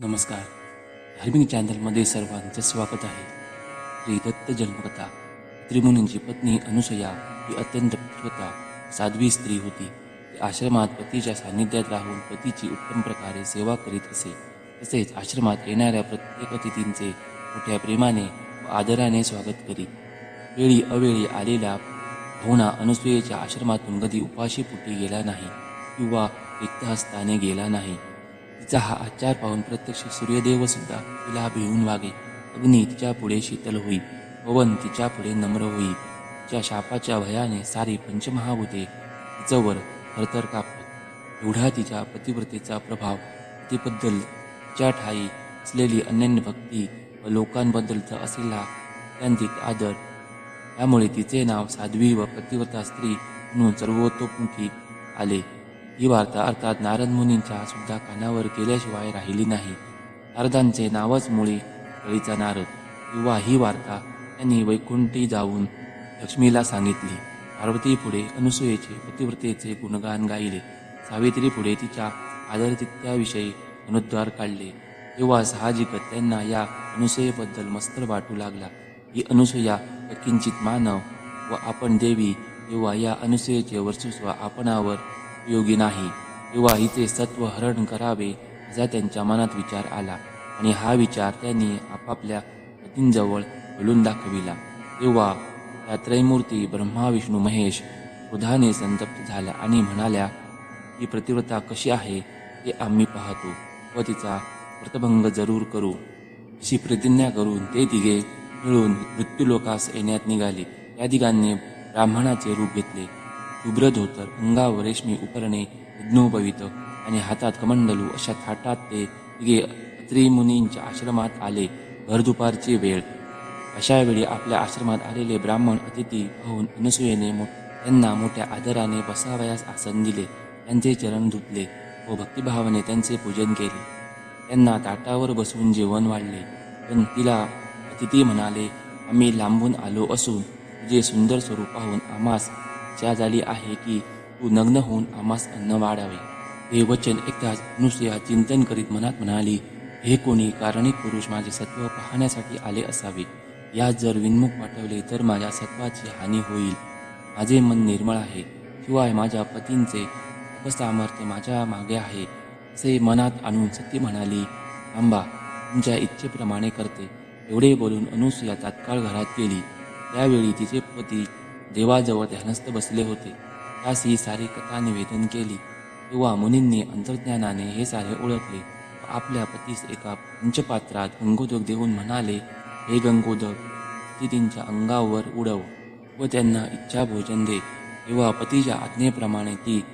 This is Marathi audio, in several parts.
नमस्कार. धार्मिक चॅनलमध्ये सर्वांचे स्वागत आहे. श्री दत्त जन्मकथा त्रिमुनींची पत्नी अनुसया ही अत्यंत पतिव्रता साध्वी स्त्री होती. ती आश्रमात पतीच्या सान्निध्यात राहून पतीची उत्तम प्रकारे सेवा करीत असे. तसेच आश्रमात येणाऱ्या प्रत्येक अतिथींचे मोठ्या प्रेमाने व आदराने स्वागत करीत. वेळी अवेळी आलेल्या भावना अनुसुयेच्या आश्रमातून कधी उपाशी पोटी गेला नाही किंवा रिक्त हस्ताने गेला नाही. तिचा हा आचार पाहून प्रत्यक्ष सूर्यदेव सुद्धा तिला भिवून वागे. अग्नी तिच्या पुढे शीतल होई. पवन तिच्या पुढे नम्र होई. तिच्या शापाच्या भयाने सारी पंचमहाभूते तिच्यावर थरथर कापत एवढा तिच्या पतिव्रतेचा प्रभाव तिबद्दल तिच्या ठाई असलेली अनन्य भक्ती व लोकांबद्दलचा असलेला त्यांतिक आदर त्यामुळे तिचे नाव साध्वी व पतिव्रता स्त्री म्हणून सर्वतोमुखी आले. ही वार्ता अर्थात नारद मुनींच्या सुद्धा कानावर गेल्याशिवाय राहिली नाही. नारदांचे नावच मुळी कळीचा नारद किंवा ही वार्ता त्यांनी वैकुंठी जाऊन लक्ष्मीला सांगितली. पार्वती पुढे अनुसूयेचे पतिव्रतेचे गुणगान गायले. सावित्री पुढे तिच्या आदरतित्याविषयी अनुद्वार काढले. तेव्हा साहजिकच त्यांना या अनुसयेबद्दल मस्तर वाटू लागला. ही अनुसूया किंचित मानव व आपण देवी तेव्हा या अनुसूयेचे वर्चस्व आपणावर योगी नाही. किंवा हिचे सत्व हरण करावे असा त्यांच्या मनात विचार आला आणि हा विचार त्यांनी आपापल्या पतींजवळ बोलून दाखविला. तेव्हा त्या त्रैमूर्ती ब्रह्मा विष्णू महेश क्रोधाने संतप्त झाल्या आणि म्हणाल्या ही प्रतिव्रता कशी आहे ते आम्ही पाहतो. व तिचा व्रतभंग जरूर करू. अशी प्रतिज्ञा करून ते तिघे मिळून मृत्यूलोकास येण्यात निघाले. त्या तिघांनी ब्राह्मणाचे रूप घेतले. शुभ्र धोतर अंगावर रेशमी उपरणे यज्ञोपवित आणि हातात कमंडलू अशा थाटात ते तिघे त्रिमुनींच्या आश्रमात आले भर दुपारची वेळ. अशा वेळी आपल्या आश्रमात आलेले ब्राह्मण अतिथी पाहून अनसूयेने मो त्यांना मोठ्या आदराने बसावयास आसन दिले. त्यांचे चरण धुतले व भक्तिभावाने त्यांचे पूजन केले. त्यांना ताटावर बसून जेवण वाढले. पण तिला अतिथी म्हणाले आम्ही लांबून आलो असून तुझे सुंदर स्वरूप पाहून आम्हास इच्छा झाली आहे की तू नग्न होऊन आम्हास अन्न वाढावे. हे वचन एकदाच अनुसया चिंतन करीत मनात म्हणाली हे कोणी कारणिक पुरुष माझे सत्व पाहण्यासाठी आले असावे. यात जर विन्मुख पाठवले तर माझ्या सत्वाची हानी होईल. माझे मन निर्मळ आहे. शिवाय माझ्या पतींचे अपसामर्थ्य माझ्या मागे आहे. असे मनात आणून सती म्हणाली आंबा तुमच्या इच्छेप्रमाणे करते. एवढे बोलून अनुसया तात्काळ घरात गेली. त्यावेळी तिचे पती देवाजवळ ध्यानस्थ बसले होते. त्यास ही सारी कथा निवेदन केली. तेव्हा मुनींनी अंतर्ज्ञानाने हे सारे ओळखले. व आपल्या पतीस एका पंचपात्रात गंगोदक देऊन म्हणाले हे गंगोदक अतिथींच्या अंगावर उडव व त्यांना इच्छा भोजन दे. तेव्हा पतीच्या आज्ञेप्रमाणे ती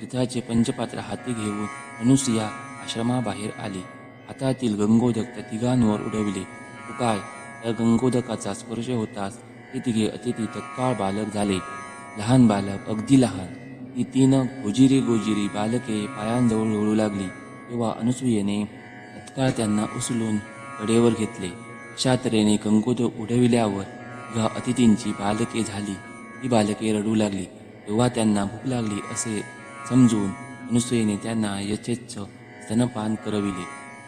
पिताचे पंचपात्र हाती घेऊन अनुसया आश्रमाबाहेर आली. हातातील गंगोदक त्या तिघांवर उडविले. काय त्या गंगोदकाचा स्पर्श होतास? ते तिघे अतिथी तत्काळ बालक झाले. लहान बालक अगदी लहान. ती तीन गोजिरी गोजिरी बालके पायांजवळ ओळू लागली. तेव्हा अनुसूयेने तत्काळ त्यांना उचलून कडेवर घेतले. अशा तऱ्हेने गंगोदक उडविल्यावर या अतिथींची बालके झाली. ती बालके रडू लागली. तेव्हा त्यांना भूक लागली असे समजून अनुसूयेने त्यांना यथेच्छ स्तनपान करविले.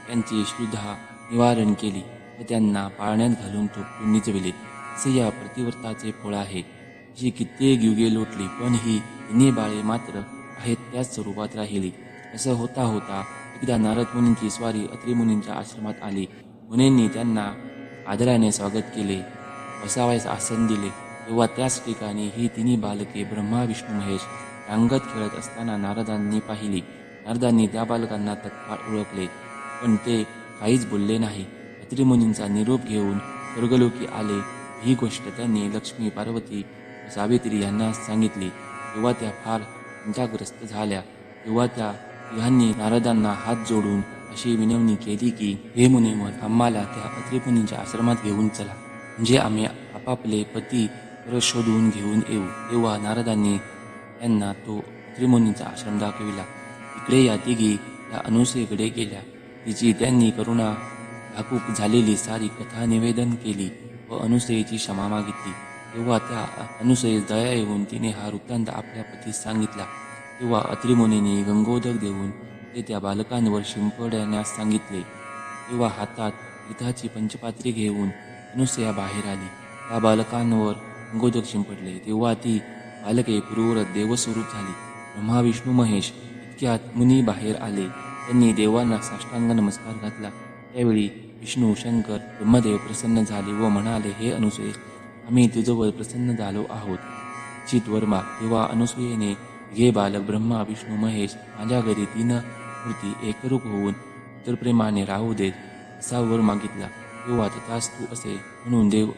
त्यांची शुद्धा निवारण केली व त्यांना पाळण्यात घालून तो निजविले असे या प्रतिव्रताचे फळ आहे. जी कित्येक युगे लोटली पण ही तिन्ही बाळे मात्र आहेत त्याच स्वरूपात राहिली. असं होता होता एकदा नारद मुनींची स्वारी अत्रिमुनींच्या आश्रमात आली. मुनींनी त्यांना आदराने स्वागत केले. बसावायस आसन दिले. तेव्हा त्याच ठिकाणी ही तिन्ही बालके ब्रह्मा विष्णू महेश रांगत खेळत असताना नारदांनी पाहिली. नारदांनी त्या बालकांना तत्काळ ओळखले. पण ते काहीच बोलले नाही. अत्रिमुनींचा निरोप घेऊन स्वर्गलोकी आले. ही गोष्ट त्यांनी लक्ष्मी पार्वती सावित्री यांना सांगितली. तेव्हा त्या फार चिंताग्रस्त झाल्या. तेव्हा त्या ह्यांनी नारदांना हात जोडून अशी विनवणी केली की हे मुनिवर आम्हाला त्या अत्रिपुनीच्या आश्रमात घेऊन चला. म्हणजे आम्ही आपापले पती परत शोधून घेऊन येऊ. तेव्हा नारदांनी त्यांना तो त्रिमुनींचा आश्रम दाखविला. इकडे या तिघी त्या अनुसरीकडे गेल्या. तिची त्यांनी करुणा भाकूक झालेली सारी कथा निवेदन केली. व अनुसयेची क्षमा मागितली. तेव्हा त्या अनुसयेस दया येऊन तिने हा वृत्तांत आपल्या पतीस सांगितला. तेव्हा अत्रिमुनीने गंगोदक देऊन ते त्या बालकांवर शिंपडण्यास सांगितले. तेव्हा हातात तीर्थाची पंचपात्री घेऊन अनुसया बाहेर आली. त्या बालकांवर गंगोदक शिंपडले. तेव्हा ती बालके पूर्वरत देवस्वरूप झाली. ब्रह्मा विष्णू महेश इतक्यात मुनी बाहेर आले. त्यांनी देवांना साष्टांग नमस्कार घातला. त्यावेळी विष्णू शंकर ब्रह्मदेव प्रसन्न झाले व म्हणाले हे अनुसये आम्ही तुझवर प्रसन्न झालो आहोत. चित वर्मा तेव्हा अनुसूयेने घे बालक ब्रह्मा विष्णू महेश माझ्या घरी तीन मूर्ती एकरूप होऊन तर प्रेमाने राहू देत असा वर मागितला. तेव्हा तू असे म्हणून देव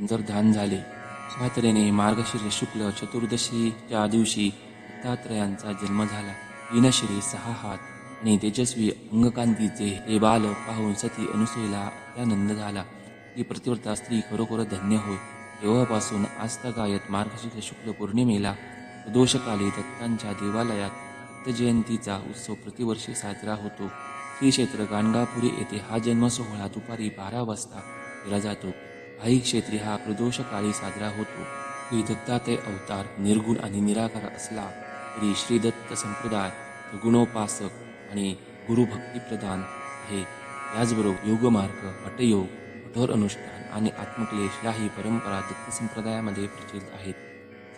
अंतर्धान झाले. स्वातरेने मार्गशीर्ष शुक्ल चतुर्दशीच्या दिवशी दत्तात्रयांचा जन्म झाला. विनश्री सहा हात आणि तेजस्वी अंगकांतीचे हे बाल पाहून सती अनुसयला त्यानंद झाला ती प्रतिव्रता स्त्री खरोखर धन्य होय. तेव्हापासून आस्तगायत मार्गशीर्ष शुक्ल पौर्णिमेला दोषकाली दत्तांच्या देवालयात दत्तजयंतीचा उत्सव प्रतिवर्षी साजरा होतो. श्री क्षेत्र गाणगापुरी येथे हा जन्मसोहळा दुपारी बारा वाजता केला जातो. भाई क्षेत्री हा प्रदोषकाळी साजरा होतो. श्री दत्ताते अवतार निर्गुण आणि निराकार असला तरी श्री दत्त संप्रदाय गुणोपासक आणि गुरुभक्तिप्रदान आहे याचबरोबर योगमार्ग हटयोग कठोर अनुष्ठान आणि आत्मक्लेश याही परंपरा दत्त संप्रदायामध्ये प्रचलित आहेत.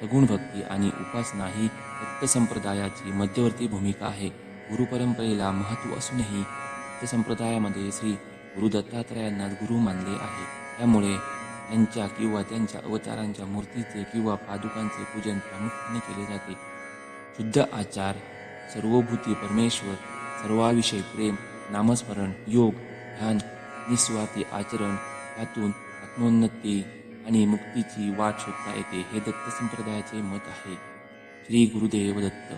सगुण भक्ती आणि उपासना ही दत्त संप्रदायाची मध्यवर्ती भूमिका आहे. गुरुपरंपरेला महत्त्व असूनही दत्त संप्रदायामध्ये श्री गुरु दत्तात्रयांना गुरु मानले आहे. त्यामुळे त्यांच्या किंवा त्यांच्या अवतारांच्या मूर्तीचे किंवा पादुकांचे पूजन प्रामुख्याने केले जाते. शुद्ध आचार सर्वभूती परमेश्वर सर्वाविषयी प्रेम नामस्मरण योग ध्यान निस्वार्थी आचरण यातून आत्मोन्नती आणि मुक्तीची वाट शोधता येते हे दत्त संप्रदायाचे मत आहे. श्री गुरुदेव दत्त